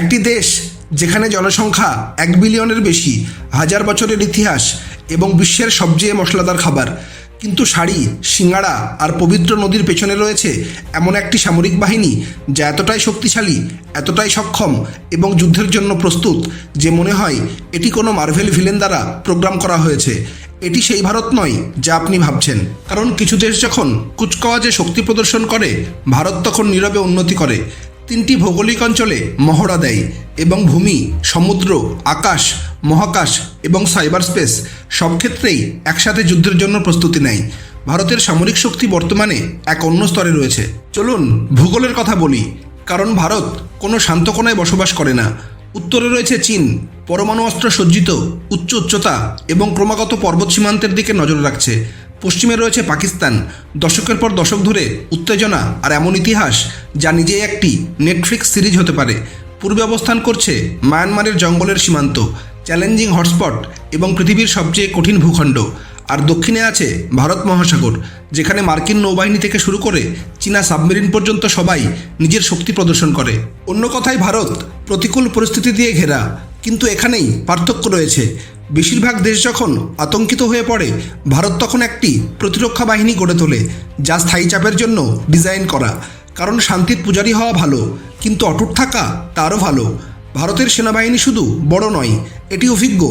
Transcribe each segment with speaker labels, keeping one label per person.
Speaker 1: একটি দেশ যেখানে জনসংখ্যা এক বিলিয়নের বেশি, হাজার বছরের ইতিহাস এবং বিশ্বের সবচেয়ে মশলাদার খাবার। কিন্তু শাড়ি সিঙ্গাড়া আর পবিত্র নদীর পেছনে রয়েছে এমন একটি সামরিক বাহিনী যা এতটাই শক্তিশালী, এতটাই সক্ষম এবং যুদ্ধের জন্য প্রস্তুত যে মনে হয় এটি কোনো মার্ভেল ভিলেন দ্বারা প্রোগ্রাম করা হয়েছে। এটি সেই ভারত নয় যা আপনি ভাবছেন। কারণ কিছু দেশ যখন কুচকাওয়াজে শক্তি প্রদর্শন করে, ভারত তখন নীরবে উন্নতি করে। তিনটি ভৌগোলিক অঞ্চলে মহড়া দেয় এবং ভূমি, সমুদ্র, আকাশ, মহাকাশ এবং সাইবার স্পেস সব ক্ষেত্রেই একসাথে যুদ্ধের জন্য প্রস্তুতি নেয়। ভারতের সামরিক শক্তি বর্তমানে এক অন্য স্তরে রয়েছে। চলুন ভূগোলের কথা বলি, কারণ ভারত কোনো শান্ত কোনায় বসবাস করে না। উত্তরে রয়েছে চীন। পরমাণু অস্ত্র সজ্জিত, উচ্চ উচ্চতা এবং ক্রমাগত পর্বত সীমান্তের দিকে নজর রাখছে। পশ্চিমে রয়েছে পাকিস্তান। দশকের পর দশক ধরে উত্তেজনা আর এমন ইতিহাস যা নিজেই একটি নেটফ্লিক্স সিরিজ হতে পারে। পূর্বে অবস্থান করছে মায়ানমারের জঙ্গলের সীমান্ত, চ্যালেঞ্জিং হটস্পট এবং পৃথিবীর সবচেয়ে কঠিন ভূখণ্ড। আর দক্ষিণে আছে ভারত মহাসাগর, যেখানে মার্কিন নৌবাহিনী থেকে শুরু করে চীনা সাবমেরিন পর্যন্ত সবাই নিজের শক্তি প্রদর্শন করে। অন্য কথায় ভারত প্রতিকূল পরিস্থিতি দিয়ে ঘেরা, কিন্তু এখানেই পার্থক্য রয়েছে। বেশিরভাগ দেশ যখন আতঙ্কিত হয়ে পড়ে, ভারত তখন একটি প্রতিরক্ষা বাহিনী গড়ে তোলে, যা স্থায়ী চাপের জন্য ডিজাইন করা। কারণ শান্তির পূজারী হওয়া ভালো, কিন্তু অটুট থাকা তারও ভালো। ভারতের সেনাবাহিনী শুধু বড় নয়, এটি অভিজ্ঞ।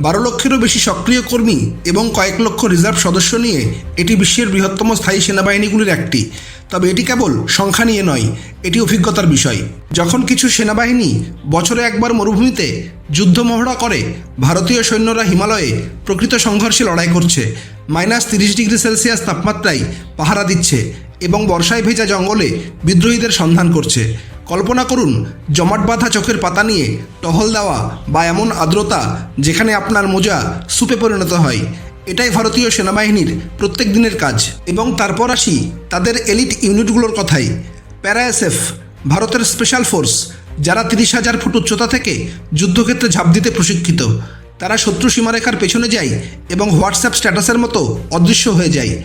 Speaker 1: বারো লক্ষেরও বেশি সক্রিয় কর্মী এবং কয়েক লক্ষ রিজার্ভ সদস্য নিয়ে এটি বিশ্বের বৃহত্তম স্থায়ী সেনাবাহিনীগুলির একটি। তবে এটি কেবল সংখ্যা নিয়ে নয়, এটি অভিজ্ঞতার বিষয়। যখন কিছু সেনাবাহিনী বছরে একবার মরুভূমিতে যুদ্ধ মহড়া করে, ভারতীয় সৈন্যরা হিমালয়ে প্রকৃত সংঘর্ষে লড়াই করছে। মাইনাস তিরিশ ডিগ্রি সেলসিয়াস তাপমাত্রায় পাহারা দিচ্ছে এবং বর্ষায় ভেজা জঙ্গলে বিদ্রোহীদের সন্ধান করছে। কল্পনা করুন, জমাট বাঁধা চোখের পাতা নিয়ে টহল দেওয়া বা এমন আর্দ্রতা যেখানে আপনার মোজা সুপে পরিণত হয়। এটাই ভারতীয় সেনাবাহিনীর প্রত্যেক দিনের কাজ। এবং তারপর আসি তাদের এলিট ইউনিটগুলোর কথাই। প্যারাএসএফ ভারতের স্পেশাল ফোর্স, যারা তিরিশ হাজার ফুট উচ্চতা থেকে যুদ্ধক্ষেত্রে ঝাঁপ দিতে প্রশিক্ষিত। তারা শত্রু সীমারেখার পেছনে যায় এবং হোয়াটসঅ্যাপ স্ট্যাটাসের মতো অদৃশ্য হয়ে যায়।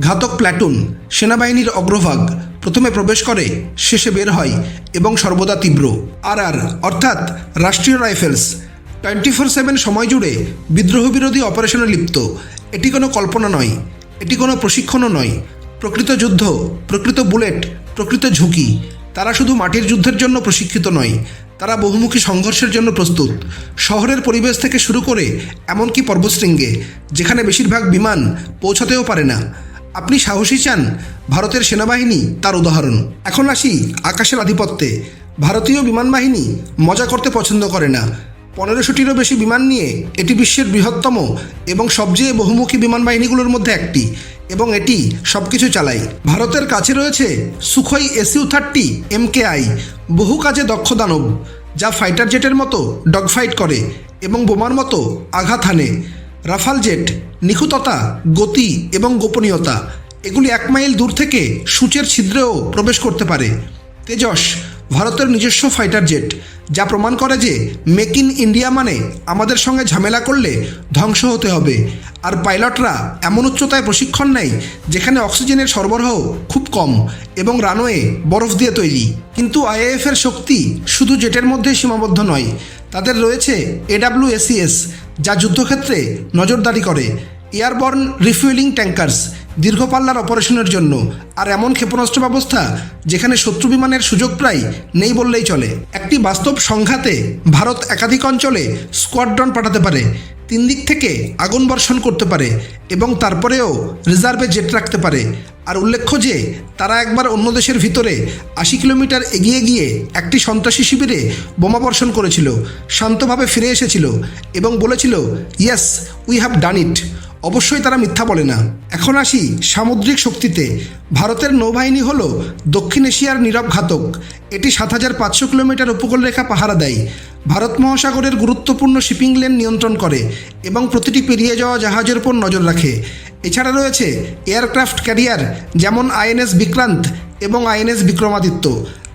Speaker 1: ঘাতক প্ল্যাটুন সেনাবাহিনীর অগ্রভাগ প্রথমে প্রবেশ করে, শেষে বের হয় এবং সর্বদা তীব্র। আর আর অর্থাৎ রাষ্ট্রীয় রাইফেলস, টোয়েন্টি ফোর সেভেন সময় জুড়ে বিদ্রোহ বিরোধী অপারেশনে লিপ্ত। এটি কোনো কল্পনা নয়, এটি কোনো প্রশিক্ষণও নয়। প্রকৃত যুদ্ধ, প্রকৃত বুলেট, প্রকৃত ঝুঁকি। তারা শুধু মাটির যুদ্ধের জন্য প্রশিক্ষিত নয়, তারা বহুমুখী সংঘর্ষের জন্য প্রস্তুত। শহরের পরিবেশ থেকে শুরু করে এমনকি পর্বতশৃঙ্গে, যেখানে বেশিরভাগ বিমান পৌঁছাতেও পারে না। আপনি সাহসী চান ভারতের সেনাবাহিনী তার উদাহরণ। এখন আসি আকাশের আধিপত্যে। ভারতীয় বিমান বাহিনী মজা করতে পছন্দ করে না। পনেরোশোটিরও বেশি বিমান নিয়ে এটি বিশ্বের বৃহত্তম এবং সবচেয়ে বহুমুখী বিমান বাহিনীগুলোর মধ্যে একটি এবং এটি সব কিছু চালায়। ভারতের কাছে রয়েছে সুখই এসইউ থার্টি এমকেআই বহু কাজে দক্ষ দানব, যা ফাইটার জেটের মতো ডগ ফাইট করে এবং বোমার মতো আঘাত হানে। রাফাল জেট নিখুঁততা, গতি এবং গোপনীয়তা, এগুলি এক মাইল দূর থেকে সূচের ছিদ্রেও প্রবেশ করতে পারে। তেজস, ভারতের নিজস্ব ফাইটার জেট যা প্রমাণ করে যে মেক ইন ইন্ডিয়া মানে আমাদের সঙ্গে ঝামেলা করলে ধ্বংস হতে হবে। আর পাইলটরা এমন উচ্চতায় প্রশিক্ষণ নেয়, যেখানে অক্সিজেনের সরবরাহ খুব কম এবং রানওয়ে বরফ দিয়ে তৈরি। কিন্তু আইএএফ এর শক্তি শুধু জেটের মধ্যে সীমাবদ্ধ নয়, তাদের রয়েছে এডাব্লিউএসিএস যা যুদ্ধক্ষেত্রে নজরদারি করে। এয়ারবর্ন রিফুয়েলিং ট্যাঙ্কার্স দীর্ঘপাল্লার অপারেশনের জন্য। আর এমন ক্ষেপণাস্ত্র ব্যবস্থা যেখানে শত্রু বিমানের সুযোগ প্রায় নেই বললেই চলে। একটি বাস্তব সংঘাতে ভারত একাধিক অঞ্চলে স্কোয়াড্রন পাঠাতে পারে, তিন দিক থেকে আগুন বর্ষণ করতে পারে এবং তারপরেও রিজার্ভে জেট রাখতে পারে। আর উল্লেখ্য যে, তারা একবার অন্য দেশের ভিতরে আশি কিলোমিটার এগিয়ে গিয়ে একটি সন্ত্রাসী শিবিরে বোমা বর্ষণ করেছিল, শান্তভাবে ফিরে এসেছিল এবং বলেছিল, yes, we have done it. অবশ্যই তারা মিথ্যা বলে না। এখন আসি সামুদ্রিক শক্তিতে। ভারতের নৌবাহিনী হল দক্ষিণ এশিয়ার নীরব ঘাতক। এটি সাত হাজার পাঁচশো কিলোমিটার উপকূলরেখা পাহারা দেয়। ভারত মহাসাগরের গুরুত্বপূর্ণ শিপিং লেন নিয়ন্ত্রণ করে এবং প্রতিটি পেরিয়ে যাওয়া জাহাজের উপর নজর রাখে। এছাড়া রয়েছে এয়ারক্রাফট ক্যারিয়ার, যেমন আইএনএস বিক্রান্ত এবং আইএনএস বিক্রমাদিত্য।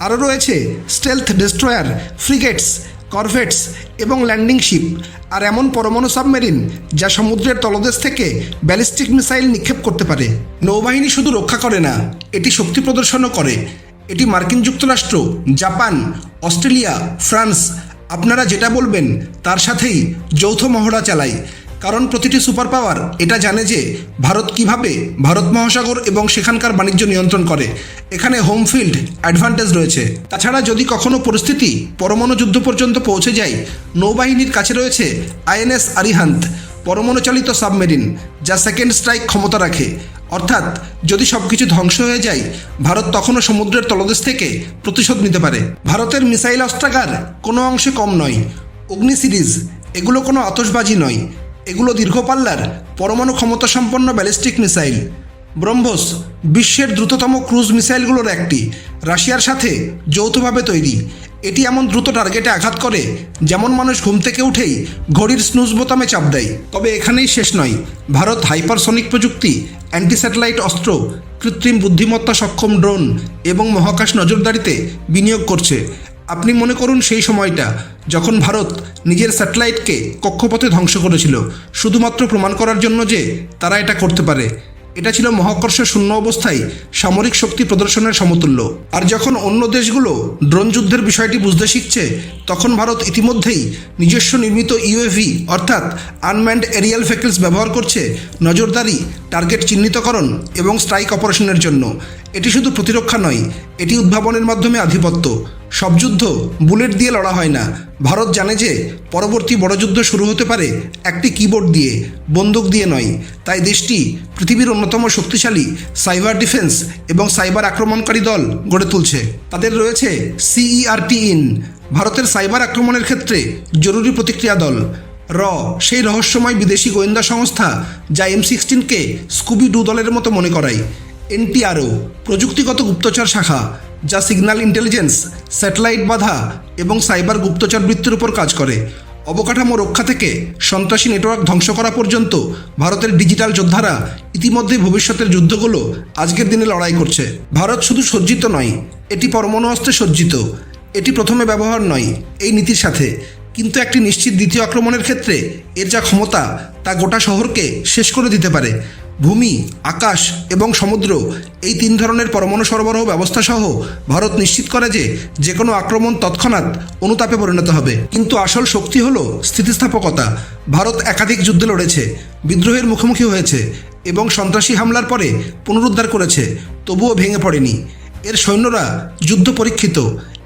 Speaker 1: আরও রয়েছে স্টেলথ ডেস্ট্রয়ার, ফ্রিগেটস করভেটস এবং ল্যান্ডিং শিপ আর এমন পরমাণু সাবমেরিন যা সমুদ্রের তলদেশ থেকে ব্যালিস্টিক মিসাইল নিক্ষেপ করতে পারে। নৌবাহিনী শুধু রক্ষা করে না, এটি শক্তি প্রদর্শনও করে। এটি মার্কিন যুক্তরাষ্ট্র, জাপান, অস্ট্রেলিয়া, ফ্রান্স, আপনারা যেটা বলবেন তার সাথেই যৌথ মহড়া চালায়। কারণ প্রতিটি সুপার পাওয়ার এটা জানে যে ভারত কীভাবে ভারত মহাসাগর এবং সেখানকার বাণিজ্য নিয়ন্ত্রণ করে। এখানে হোম ফিল্ড অ্যাডভান্টেজ রয়েছে। তাছাড়া যদি কখনো পরিস্থিতি পরমাণু যুদ্ধ পর্যন্ত পৌঁছে যায়, নৌবাহিনীর কাছে রয়েছে আইএনএস আরিহান্ত পরমাণু চালিত সাবমেরিন, যা সেকেন্ড স্ট্রাইক ক্ষমতা রাখে। অর্থাৎ যদি সব কিছু ধ্বংস হয়ে যায়, ভারত তখনও সমুদ্রের তলদেশ থেকে প্রতিশোধ নিতে পারে। ভারতের মিসাইল অস্ত্রাগার কোনো অংশে কম নয়। অগ্নি সিরিজ, এগুলো কোনো আতসবাজি নয়। এগুলো দীর্ঘপাল্লার পরমাণু ক্ষমতা সম্পন্ন ব্যালিস্টিক মিসাইল। ব্রহ্মোস বিশ্বের দ্রুততম ক্রুজ মিসাইলগুলোর একটি, রাশিয়ার সাথে যৌথভাবে তৈরি। এটি এমন দ্রুত টার্গেটে আঘাত করে, যেমন মানুষ ঘুম থেকে উঠেই ঘড়ির স্নুজ বোতামে চাপ দেয়। তবে এখানেই শেষ নয়, ভারত হাইপারসনিক প্রযুক্তি অ্যান্টি স্যাটেলাইট অস্ত্র, কৃত্রিম বুদ্ধিমত্তা সক্ষম ড্রোন এবং মহাকাশ নজরদারিতে বিনিয়োগ করছে। আপনি মনে করুন সেই সময়টা যখন ভারত নিজের স্যাটেলাইটকে কক্ষপথে ধ্বংস করেছিল, শুধুমাত্র প্রমাণ করার জন্য যে তারা এটা করতে পারে, এটা ছিল মহাকর্ষ শূন্য অবস্থায় সামরিক শক্তি প্রদর্শনের সমতুল্য। আর যখন অন্য দেশগুলো ড্রোন যুদ্ধের বিষয়টি বুঝতে শিখছে, তখন ভারত ইতিমধ্যেই নিজস্ব নির্মিত ইউএভি, অর্থাৎ আনম্যান্ড এরিয়াল ভেহিকলস ব্যবহার করছে নজরদারি, টার্গেট চিহ্নিতকরণ এবং স্ট্রাইক অপারেশনের জন্য। এটি শুধু প্রতিরক্ষা নয়, এটি উদ্ভাবনের মাধ্যমে আধিপত্য। সব যুদ্ধ বুলেট দিয়ে লড়া হয় না। ভারত জানে যে পরবর্তী বড় যুদ্ধ শুরু হতে পারে একটি কিবোর্ড দিয়ে, বন্দুক দিয়ে নয়। তাই দেশটি পৃথিবীর অন্যতম শক্তিশালী সাইবার ডিফেন্স এবং সাইবার আক্রমণকারী দল গড়ে তুলছে। তাদের রয়েছে সিইআরটি ইন ভারতের সাইবার আক্রমণের ক্ষেত্রে জরুরি প্রতিক্রিয়া দল। র, সেই রহস্যময় বিদেশি গোয়েন্দা সংস্থা যা এম সিক্সটিনকে স্কুবি ডু দলের মতো মনে করায়। এনটিআরও, প্রযুক্তিগত গুপ্তচর শাখা, যা সিগন্যাল ইন্টেলিজেন্স, স্যাটেলাইট বাধা এবং সাইবার গুপ্তচর বৃত্তির উপর কাজ করে। অবকাঠামো রক্ষা থেকে সন্ত্রাসী নেটওয়ার্ক ধ্বংস করা পর্যন্ত ভারতের ডিজিটাল যোদ্ধারা ইতিমধ্যে ভবিষ্যতের যুদ্ধগুলো আজকের দিনে লড়াই করছে। ভারত শুধু সজ্জিত নয়, এটি পরমাণু অস্ত্রে সজ্জিত। এটি প্রথমে ব্যবহার নয়, এই নীতির সাথে। কিন্তু একটি নিশ্চিত দ্বিতীয় আক্রমণের ক্ষেত্রে এর যা ক্ষমতা তা গোটা শহরকে শেষ করে দিতে পারে। ভূমি, আকাশ এবং সমুদ্র, এই তিন ধরনের পরমাণু সরবরাহ ব্যবস্থা সহ ভারত নিশ্চিত করে যে যে কোনো আক্রমণ তৎক্ষণাৎ অনুতাপে পরিণত হবে। কিন্তু আসল শক্তি হলো স্থিতিস্থাপকতা। ভারত একাধিক যুদ্ধে লড়েছে, বিদ্রোহের মুখোমুখি হয়েছে এবং সন্ত্রাসী হামলার পরে পুনরুদ্ধার করেছে, তবুও ভেঙে পড়েনি। এর সৈন্যরা যুদ্ধ পরীক্ষিত,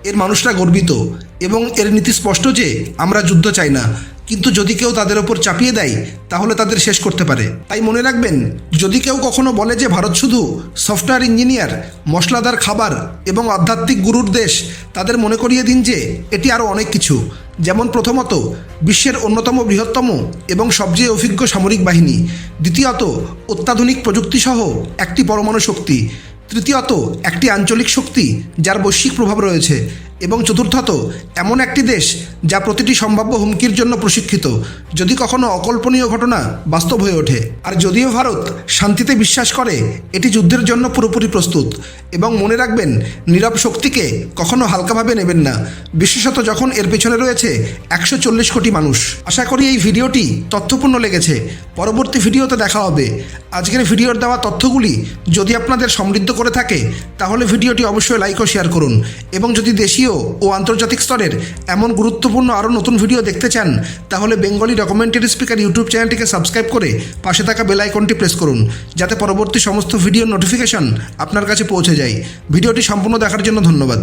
Speaker 1: এর মানুষরা গর্বিত এবং এর নীতি স্পষ্ট যে আমরা যুদ্ধ চাই না। কিন্তু যদি কেউ তাদের ওপর চাপিয়ে দেয়, তাহলে তাদের শেষ করতে পারে। তাই মনে রাখবেন, যদি কেউ কখনো বলে যে ভারত শুধু সফটওয়্যার ইঞ্জিনিয়ার, মশলাদার খাবার এবং আধ্যাত্মিক গুরুর দেশ, তাদের মনে করিয়ে দিন যে এটি আরও অনেক কিছু। যেমন প্রথমত, বিশ্বের অন্যতম বৃহত্তম এবং সবচেয়ে অভিজ্ঞ সামরিক বাহিনী। দ্বিতীয়ত, অত্যাধুনিক প্রযুক্তিসহ একটি পরমাণু শক্তি। তৃতীয়ত, একটি আঞ্চলিক শক্তি যার বৈশ্বিক প্রভাব রয়েছে। এবং চতুর্থত, এমন একটি দেশ যা প্রতিটি সম্ভাব্য হুমকির জন্য প্রশিক্ষিত, যদি কখনো অকল্পনীয় ঘটনা বাস্তব হয়ে ওঠে। আর যদিও ভারত শান্তিতে বিশ্বাস করে, এটি যুদ্ধের জন্য পুরোপুরি প্রস্তুত এবং মনে রাখবেন, নীরব শক্তিকে কখনো হালকাভাবে নেবেন না। বিশেষত যখন এর পেছনে রয়েছে একশো চল্লিশ কোটি মানুষ। আশা করি এই ভিডিওটি তথ্যপূর্ণ লেগেছে। পরবর্তী ভিডিওতে দেখা হবে। আজকের ভিডিওর দেওয়া তথ্যগুলি যদি আপনাদের সমৃদ্ধ করে থাকে, তাহলে ভিডিওটি অবশ্যই লাইক ও শেয়ার করুন। এবং যদি দেশীয় ও আন্তর্জাতিক স্তরের এমন গুরুত্বপূর্ণ আরও নতুন ভিডিও দেখতে চান, তাহলে বেঙ্গলি ডকুমেন্টারি স্পিকার ইউটিউব চ্যানেলটিকে সাবস্ক্রাইব করে পাশে থাকা বেল আইকনটি প্রেস করুন, যাতে পরবর্তী সমস্ত ভিডিও নোটিফিকেশন আপনার কাছে পৌঁছে যায়। ভিডিওটি সম্পূর্ণ দেখার জন্য ধন্যবাদ।